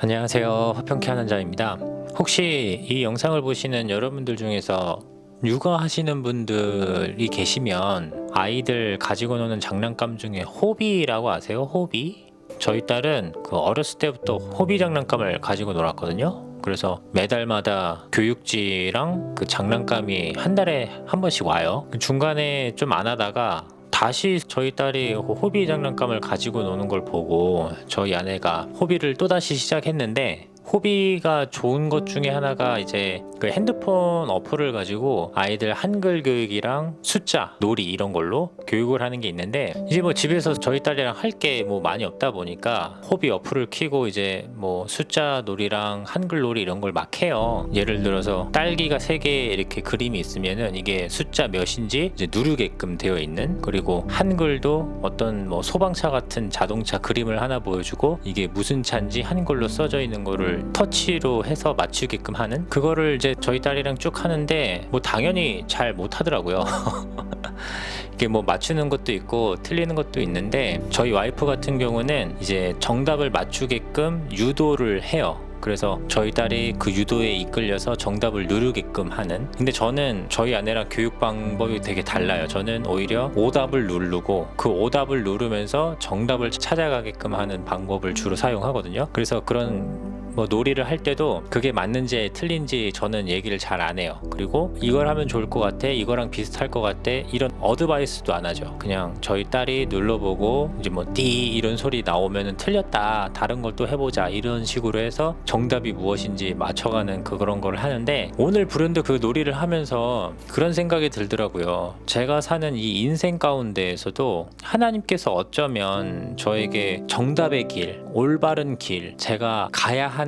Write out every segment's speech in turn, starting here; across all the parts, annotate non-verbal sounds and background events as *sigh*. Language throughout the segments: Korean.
안녕하세요. 화평케 하는 자입니다. 혹시 이 영상을 보시는 여러분들 중에서 육아하시는 분들이 계시면 아이들 가지고 노는 장난감 중에 호비라고 아세요? 호비? 저희 딸은 그 어렸을 때부터 호비 장난감을 가지고 놀았거든요. 그래서 매달마다 교육지랑 그 장난감이 한 달에 한 번씩 와요. 그 중간에 좀 안 하다가 다시 저희 딸이 호비 장난감을 가지고 노는 걸 보고 저희 아내가 호비를 또다시 시작했는데 호비가 좋은 것 중에 하나가 이제 그 핸드폰 어플을 가지고 아이들 한글 교육이랑 숫자, 놀이 이런 걸로 교육을 하는 게 있는데 이제 뭐 집에서 저희 딸이랑 할 게 뭐 많이 없다 보니까 호비 어플을 키고 이제 뭐 숫자 놀이랑 한글 놀이 이런 걸 막 해요. 예를 들어서 딸기가 세 개 이렇게 그림이 있으면은 이게 숫자 몇인지 이제 누르게끔 되어 있는 그리고 한글도 어떤 뭐 소방차 같은 자동차 그림을 하나 보여주고 이게 무슨 차인지 한글로 써져 있는 거를 터치로 해서 맞추게끔 하는 그거를 이제 저희 딸이랑 쭉 하는데 뭐 당연히 잘 못하더라고요. *laughs* 이게 뭐 맞추는 것도 있고 틀리는 것도 있는데 저희 와이프 같은 경우는 이제 정답을 맞추게끔 유도를 해요. 그래서 저희 딸이 그 유도에 이끌려서 정답을 누르게끔 하는 근데 저는 저희 아내랑 교육 방법이 되게 달라요 저는 오히려 오답을 누르고 그 오답을 누르면서 정답을 찾아가게끔 하는 방법을 주로 사용하거든요 그래서 그런 뭐 놀이를 할 때도 그게 맞는지 틀린지 저는 얘기를 잘 안 해요. 그리고 이걸 하면 좋을 것 같아, 이거랑 비슷할 것 같아 이런 어드바이스도 안 하죠. 그냥 저희 딸이 눌러보고 이제 뭐 띠 이런 소리 나오면은 틀렸다, 다른 걸 또 해보자 이런 식으로 해서 정답이 무엇인지 맞춰가는 그 그런 걸 하는데 오늘 브랜드 그 놀이를 하면서 그런 생각이 들더라고요. 제가 사는 이 인생 가운데에서도 하나님께서 어쩌면 저에게 정답의 길, 올바른 길, 제가 가야 하는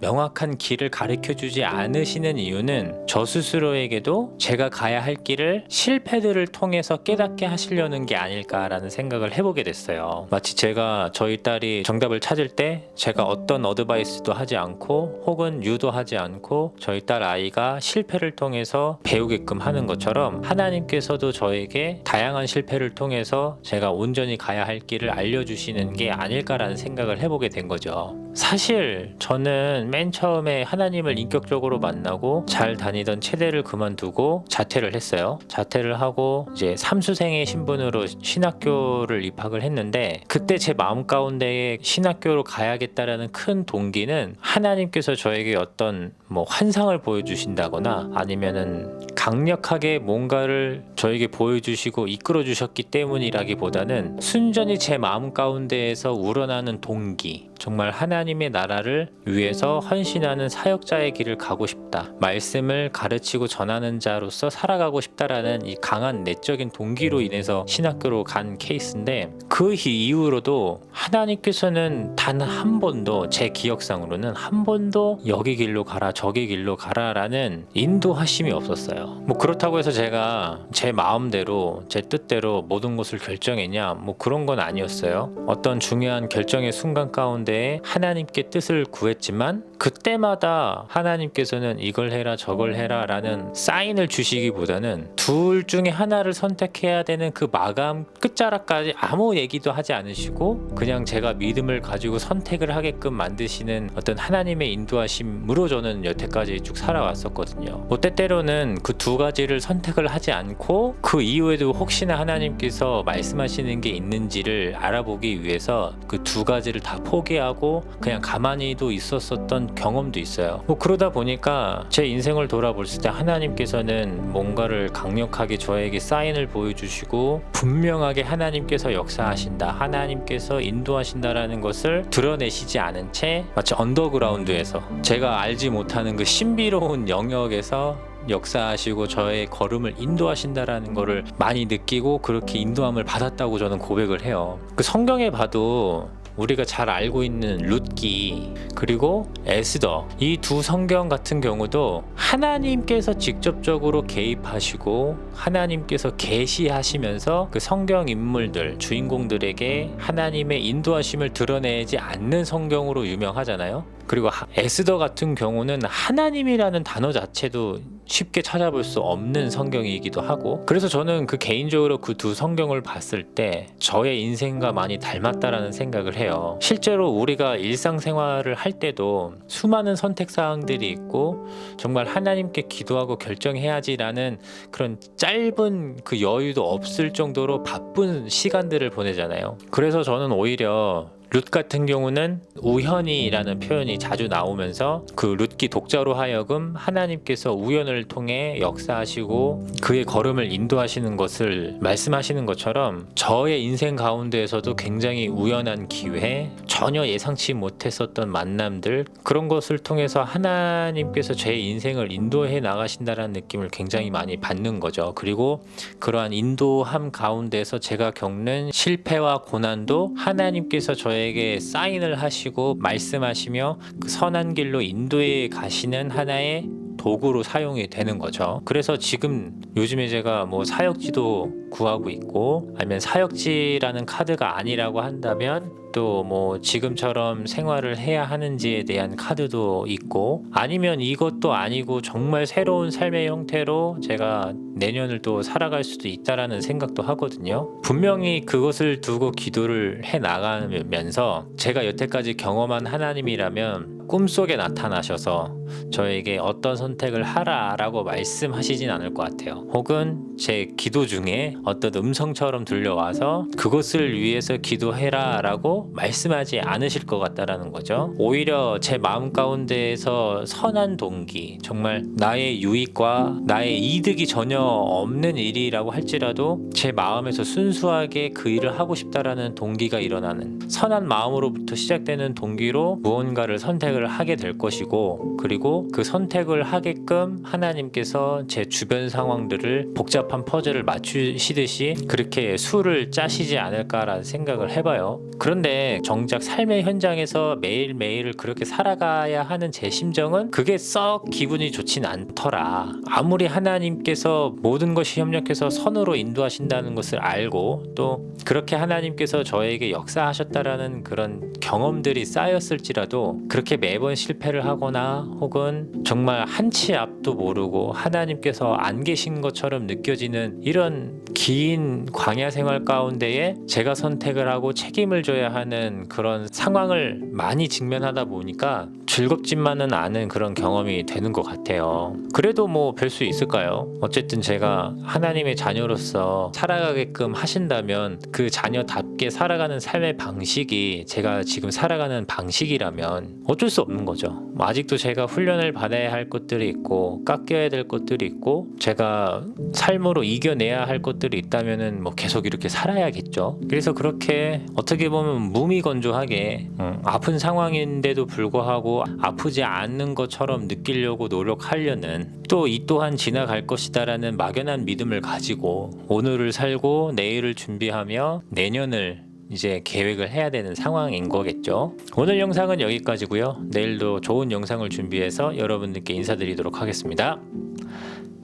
명확한 길을 가르쳐 주지 않으시는 이유는 저 스스로에게도 제가 가야 할 길을 실패들을 통해서 깨닫게 하시려는 게 아닐까라는 생각을 해보게 됐어요. 마치 제가 저희 딸이 정답을 찾을 때 제가 어떤 어드바이스도 하지 않고 혹은 유도하지 않고 저희 딸 아이가 실패를 통해서 배우게끔 하는 것처럼 하나님께서도 저에게 다양한 실패를 통해서 제가 온전히 가야 할 길을 알려주시는 게 아닐까라는 생각을 해보게 된 거죠. 사실 저는 맨 처음에 하나님을 인격적으로 만나고 잘 다니던 체대를 그만두고 자퇴를 했어요. 자퇴를 하고 이제 삼수생의 신분으로 신학교를 입학을 했는데 그때 제 마음 가운데에 신학교로 가야겠다라는 큰 동기는 하나님께서 저에게 어떤 뭐 환상을 보여주신다거나 아니면은 강력하게 뭔가를 저에게 보여주시고 이끌어 주셨기 때문이라기보다는 순전히 제 마음 가운데에서 우러나는 동기 정말 하나님의 나라를 위해서 헌신하는 사역자의 길을 가고 싶다. 말씀을 가르치고 전하는 자로서 살아가고 싶다라는 이 강한 내적인 동기로 인해서 신학교로 간 케이스인데 그 이후로도 하나님께서는 단 한 번도 제 기억상으로는 한 번도 여기 길로 가라 저기 길로 가라라는 인도하심이 없었어요. 뭐 그렇다고 해서 제가 제 마음대로 제 뜻대로 모든 것을 결정했냐 뭐 그런 건 아니었어요. 어떤 중요한 결정의 순간 가운데 하나님께 뜻을 구했지만 그때마다 하나님께서는 이걸 해라 저걸 해라라는 사인을 주시기보다는 둘 중에 하나를 선택해야 되는 그 마감 끝자락까지 아무 얘기도 하지 않으시고 그냥 제가 믿음을 가지고 선택을 하게끔 만드시는 어떤 하나님의 인도하심으로 저는 여태까지 쭉 살아왔었거든요. 뭐 때때로는 그 두 가지를 선택을 하지 않고 그 이후에도 혹시나 하나님께서 말씀하시는 게 있는지를 알아보기 위해서 그 두 가지를 다 포기하고 그냥 가만히도 있었었던 경험도 있어요. 뭐 그러다 보니까 제 인생을 돌아볼 때 하나님께서는 뭔가를 강력하게 저에게 사인을 보여주시고 분명하게 하나님께서 역사하신다, 하나님께서 인도 하신다라는 것을 드러내시지 않은 채 마치 언더그라운드에서 제가 알지 못하는 그 신비로운 영역에서 역사하시고 저의 걸음을 인도하신다라는 거를 많이 느끼고 그렇게 인도함을 받았다고 저는 고백을 해요. 그 성경에 봐도 우리가 잘 알고 있는 룻기 그리고 에스더 이 두 성경 같은 경우도 하나님께서 직접적으로 개입하시고 하나님께서 계시하시면서 그 성경 인물들 주인공들에게 하나님의 인도하심을 드러내지 않는 성경으로 유명하잖아요. 그리고 하- 에스더 같은 경우는 하나님이라는 단어 자체도 쉽게 찾아볼 수 없는 성경이기도 하고 그래서 저는 그 개인적으로 그 두 성경을 봤을 때 저의 인생과 많이 닮았다라는 생각을 해요. 실제로 우리가 일상생활을 할 때도 수많은 선택 사항들이 있고 정말 하나님께 기도하고 결정해야지라는 그런 짧은 그 여유도 없을 정도로 바쁜 시간들을 보내잖아요. 그래서 저는 오히려 룻 같은 경우는 우연이라는 표현이 자주 나오면서 그 룻기 독자로 하여금 하나님께서 우연을 통해 역사하시고 그의 걸음을 인도하시는 것을 말씀하시는 것처럼 저의 인생 가운데에서도 굉장히 우연한 기회, 전혀 예상치 못했었던 만남들 그런 것을 통해서 하나님께서 제 인생을 인도해 나가신다라는 느낌을 굉장히 많이 받는 거죠. 그리고 그러한 인도함 가운데서 제가 겪는 실패와 고난도 하나님께서 저 에게 사인을 하시고 말씀하시며 그 선한 길로 인도해 가시는 하나의 도구로 사용이 되는 거죠. 그래서 지금 요즘에 제가 뭐 사역지도 구하고 있고 아니면 사역지라는 카드가 아니라고 한다면 또 뭐 지금처럼 생활을 해야 하는지에 대한 카드도 있고 아니면 이것도 아니고 정말 새로운 삶의 형태로 제가 내년을 또 살아갈 수도 있다라는 생각도 하거든요. 분명히 그것을 두고 기도를 해 나가면서 제가 여태까지 경험한 하나님이라면 꿈속에 나타나셔서 저에게 어떤 선택을 하라라고 말씀하시진 않을 것 같아요. 혹은 제 기도 중에 어떤 음성처럼 들려와서 그것을 위해서 기도해라라고 말씀하지 않으실 것 같다라는 거죠. 오히려 제 마음 가운데에서 선한 동기, 정말 나의 유익과 나의 이득이 전혀 없는 일이라고 할지라도 제 마음에서 순수하게 그 일을 하고 싶다라는 동기가 일어나는 선한 마음으로부터 시작되는 동기로 무언가를 선택을 하게 될 것이고 그리고 그 선택을 하게끔 하나님께서 제 주변 상황들을 복잡한 퍼즐을 맞추시듯이 그렇게 수를 짜시지 않을까라는 생각을 해봐요. 그런데 정작 삶의 현장에서 매일매일을 그렇게 살아가야 하는 제 심정은 그게 썩 기분이 좋진 않더라. 아무리 하나님께서 모든 것이 협력해서 선으로 인도하신다는 것을 알고 또 그렇게 하나님께서 저에게 역사하셨다라는 그런 경험들이 쌓였을지라도 그렇게 매번 실패를 하거나 혹은 정말 한 치 앞도 모르고 하나님께서 안 계신 것처럼 느껴지는 이런 긴 광야 생활 가운데에 제가 선택을 하고 책임을 져야 하는 그런 상황을 많이 직면하다 보니까 즐겁지만은 않은 그런 경험이 되는 것 같아요. 그래도 뭐 별 수 있을까요? 어쨌든 제가 하나님의 자녀로서 살아가게끔 하신다면 그 자녀답게 살아가는 삶의 방식이 제가 지금 살아가는 방식이라면 어쩔 수 없는 거죠. 뭐 아직도 제가 훈련을 받아야 할 것들이 있고 깎여야 될 것들이 있고 제가 삶으로 이겨내야 할 것들이 있다면은 뭐 계속 이렇게 살아야겠죠. 그래서 그렇게 어떻게 보면 무미건조하게 음, 아픈 상황인데도 불구하고 아프지 않는 것처럼 느끼려고 노력하려는 또 이 또한 지나갈 것이다라는 막연한 믿음을 가지고 오늘을 살고 내일을 준비하며 내년을 이제 계획을 해야 되는 상황인 거겠죠. 오늘 영상은 여기까지고요. 내일도 좋은 영상을 준비해서 여러분들께 인사드리도록 하겠습니다.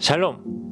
샬롬.